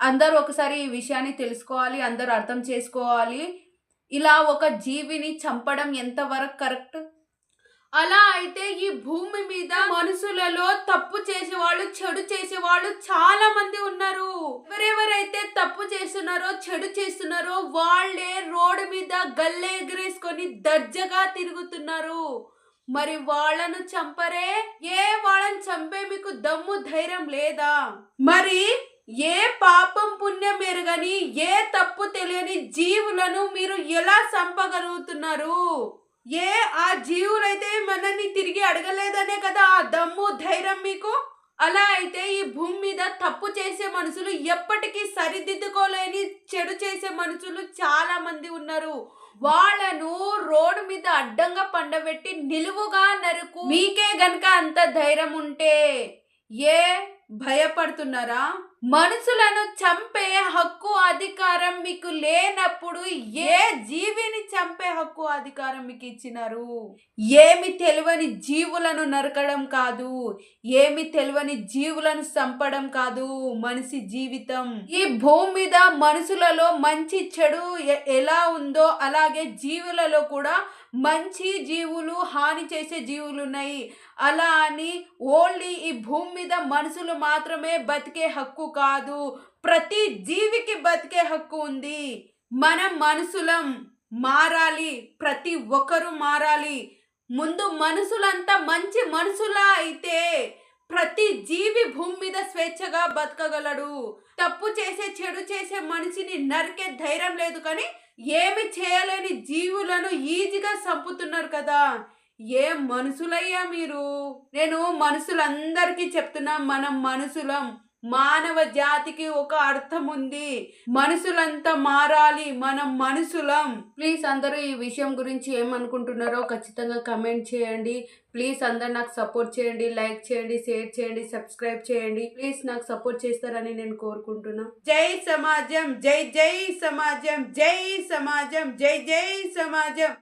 అందరూ ఒకసారి ఈ విషయాన్ని తెలుసుకోవాలి అందరూ అర్థం చేసుకోవాలి. ఇలా ఒక జీవిని చంపడం ఎంతవరకు కరెక్ట్? అలా అయితే ఈ భూమి మీద మనుషులలో తప్పు చేసేవాళ్ళు చెడు చేసేవాళ్ళు చాలా మంది ఉన్నారు. ఎవరెవరైతే తప్పు చేస్తున్నారో చెడు చేస్తున్నారో వాళ్ళే రోడ్డు మీద గల్లె ఎగరేసుకొని దర్జగా తిరుగుతున్నారు. మరి వాళ్ళను చంపరే? ఏ వాళ్ళని చంపే మీకు దమ్ము ధైర్యం లేదా? మరి ఏ పాపం పుణ్యం ఎరగని ఏ తప్పు తెలియని జీవులను మీరు ఎలా చంపగలుగుతున్నారు? ఏ ఆ జీవులైతే మనల్ని తిరిగి అడగలేదనే కదా ఆ దమ్ము ధైర్యం మీకు? అలా అయితే ఈ భూమి మీద తప్పు చేసే మనుషులు ఎప్పటికీ సరిదిద్దుకోలేని చెడు చేసే మనుషులు చాలా మంది ఉన్నారు. వాళ్ళను రోడ్డు మీద అడ్డంగా పండబెట్టి నిలువుగా నరుకు. మీకే గనక అంత ధైర్యం ఉంటే ఏ భయపడుతున్నారా? మనుషులను చంపే హక్కు అధికారం మీకు లేనప్పుడు ఏ జీవిని చంపే హక్కు అధికారం మీకు ఇచ్చినారు? ఏమి తెలియని జీవులను నరకడం కాదు ఏమి తెలియని జీవులను చంపడం కాదు మనిషి జీవితం. ఈ భూమి మీద మనుషులలో మంచి చెడు ఎ- ఎలా ఉందో అలాగే జీవులలో కూడా మంచి జీవులు హాని చేసే జీవులు ఉన్నాయి. అలా అని ఓన్లీ ఈ భూమి మీద మనుషులు మాత్రమే బతికే హక్కు కాదు. ప్రతి జీవికి బతికే హక్కు ఉంది. మనం మనుషులం మారాలి. ప్రతి ఒక్కరూ మారాలి. ముందు మనుషులంతా మంచి మనుషులా అయితే ప్రతి జీవి భూమి మీద స్వేచ్ఛగా బతకగలడు. తప్పు చేసే చెడు చేసే మనిషిని నరికే ధైర్యం లేదు కానీ ఏమి చేయలేని జీవులను ఈజీగా చంపుతున్నారు కదా. ఏ మనుషులయ్యా మీరు? నేను మనుషులందరికీ చెప్తున్నా మనం మనుషులం మానవ జాతికి ఒక అర్థం ఉంది మనుషులంతా మారాలి మనం మనుషులం. ప్లీజ్ అందరూ ఈ విషయం గురించి ఏమనుకుంటున్నారో ఖచ్చితంగా కమెంట్ చేయండి. ప్లీజ్ అందరు నాకు సపోర్ట్ చేయండి లైక్ చేయండి షేర్ చేయండి సబ్స్క్రైబ్ చేయండి. ప్లీజ్ నాకు సపోర్ట్ చేస్తారని నేను కోరుకుంటున్నా. జై సమాజం జై జై సమాజం జై సమాజం జై జై సమాజం.